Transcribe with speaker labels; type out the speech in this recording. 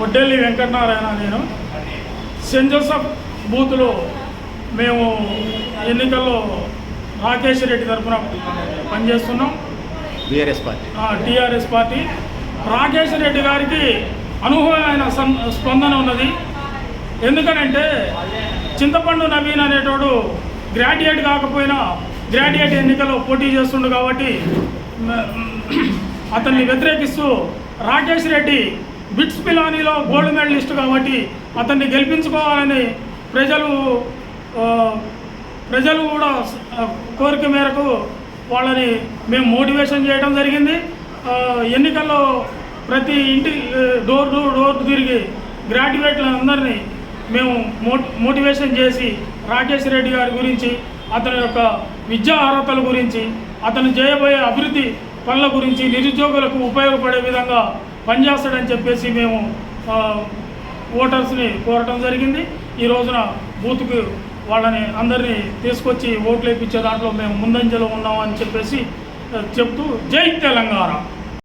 Speaker 1: వడ్డెల్లి వెంకటనారాయణ నేను. Cent Joseph బూత్లో మేము ఎన్నికల్లో రాకేష్ రెడ్డి తరఫున పనిచేస్తున్నాం.
Speaker 2: BRS party.
Speaker 1: TRS party. Rakesh Reddy గారికి అనూహ్యమైన సం- స్పందన ఉన్నది. ఎందుకనంటే చింతపండు నవీన్ అనేటోడు గ్రాడ్యుయేట్ కాకపోయినా గ్రాడ్యుయేట్ ఎన్నికల్లో పోటీ చేస్తుండు కాబట్టి అతన్ని వ్యతిరేకిస్తూ రాకేష్ రెడ్డి బిట్స్ పిలానీలో గోల్డ్ మెడలిస్ట్ కాబట్టి అతన్ని గెలిపించుకోవాలని ప్రజలు ప్రజలు కూడా కోరిక మేరకు వాళ్ళని మేము మోటివేషన్ చేయడం జరిగింది. ఎన్నికల్లో ప్రతి ఇంటి డోర్ టు డోర్ తిరిగి గ్రాడ్యుయేట్లందరినీ మేము మో మోటివేషన్ చేసి రాకేష్ రెడ్డి గారి గురించి అతని యొక్క విద్యా అర్హతల గురించి అతను చేయబోయే అభివృద్ధి పనుల గురించి నిరుద్యోగులకు ఉపయోగపడే విధంగా పనిచేస్తాడని చెప్పేసి మేము ఓటర్స్ని కోరటం జరిగింది. ఈ రోజున బూత్కు వాళ్ళని అందరినీ తీసుకొచ్చి ఓట్లు వేయించే దాంట్లో మేము ముందంజలో ఉన్నామని చెప్పేసి చెప్తూ జై తెలంగాణ.